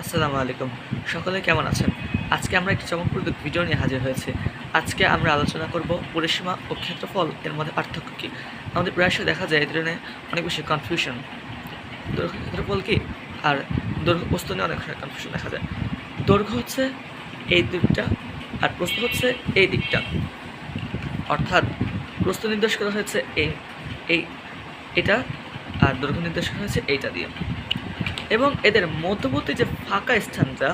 আসসালামু আলাইকুম। সকলে কেমন আছেন? আজকে আমরা একটি চমকপ্রদ ভিডিও নিয়ে হাজির হয়েছে। আজকে আমরা আলোচনা করব পরিসীমা ও ক্ষেত্রফল এর মধ্যে পার্থক্য কী? আমাদের প্রায়শই দেখা যায় এই ধরনের অনেক বেশি কনফিউশন দৈর্ঘ্য ক্ষেত্রফল কী? আর দৈর্ঘ্য বস্তু নিয়ে অনেক সময় কনফিউশন দেখা যায়। দৈর্ঘ্য হচ্ছে এই দিকটা আর প্রস্থ হচ্ছে এই দিকটা। অর্থাৎ প্রস্থ নির্দেশ করা হয়েছে এই এই, এটা আর দৈর্ঘ্য নির্দেশ করা হয়েছে এইটা দিয়ে। এবং এদের মধ্যবর্তী যে ফাঁকা স্থানটা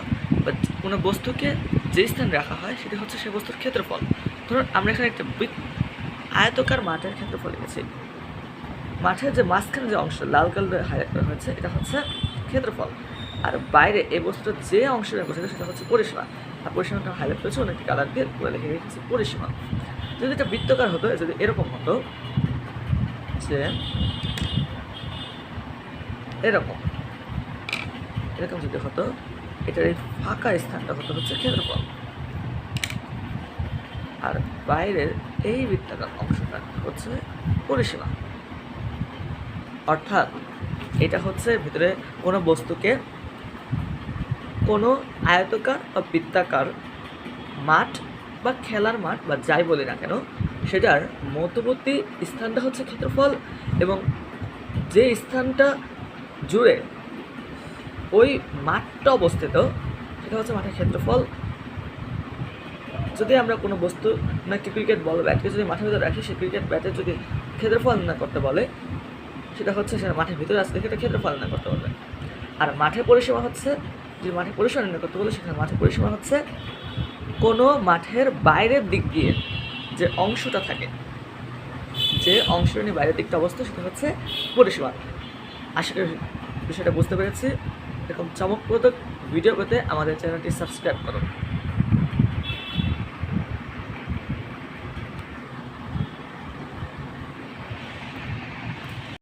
বা কোনো বস্তুকে যে স্থানে রাখা হয়, সেটা হচ্ছে সেই বস্তুর ক্ষেত্রফল। ধরুন, আমরা এখানে একটা আয়তকার মাঠের ক্ষেত্রফল লিখেছি মাঠের যে মাঝখানে যে অংশ, লাল কালার হাইলাইট করা হয়েছে, এটা হচ্ছে ক্ষেত্রফল। আর বাইরে এই বস্তুটা যে অংশ রেখেছে সেটা হচ্ছে পরিসীমা। আর পরিসীমাটা হাইলাইট করেছে, অনেকটি কালার দিয়ে পুরো লিখে রেখেছি পরিসীমা। যদি এটা বৃত্তকার হতো, যদি এরকম হতো যে এরকম এরকম যদি হতো, এটার এই ফাঁকা স্থানটা হতো হচ্ছে ক্ষেত্রফল আর বাইরের এই বৃত্তাকার অংশটা হচ্ছে পরিসীমা। অর্থাৎ এটা হচ্ছে ভিতরে কোনো বস্তুকে কোনো আয়তকার বা বৃত্তাকার মাঠ বা খেলার মাঠ বা যাই বলি না কেন, সেটার মধ্যবর্তী স্থানটা হচ্ছে ক্ষেত্রফল এবং যে স্থানটা জুড়ে ওই মাঠটা অবস্থিত, সেটা হচ্ছে মাঠের ক্ষেত্রফল। যদি আমরা কোনো বস্তু মানে একটি ক্রিকেট বল ব্যাটকে যদি মাঠের ভিতরে রাখি, সেই ক্রিকেট ব্যাটের যদি ক্ষেত্রফল না করতে বলে, সেটা হচ্ছে সেটা মাঠের ভিতরে আসলে সেটা ক্ষেত্রফল না করতে বলে। আর মাঠের পরিসীমা হচ্ছে, যদি মাঠের পরিসীমা নির্ণয় করতে বলে, সেখানে মাঠের পরিসীমা হচ্ছে কোনো মাঠের বাইরের দিক দিয়ে যে অংশটা থাকে, যে অংশটা নিয়ে বাইরের দিকটা অবস্থা সেটা হচ্ছে পরিসীমা। আশা বিষয়টা বুঝতে পেরেছি। এরকম চমকপ্রদ ভিডিও পেতে আমাদের চ্যানেলটি সাবস্ক্রাইব করুন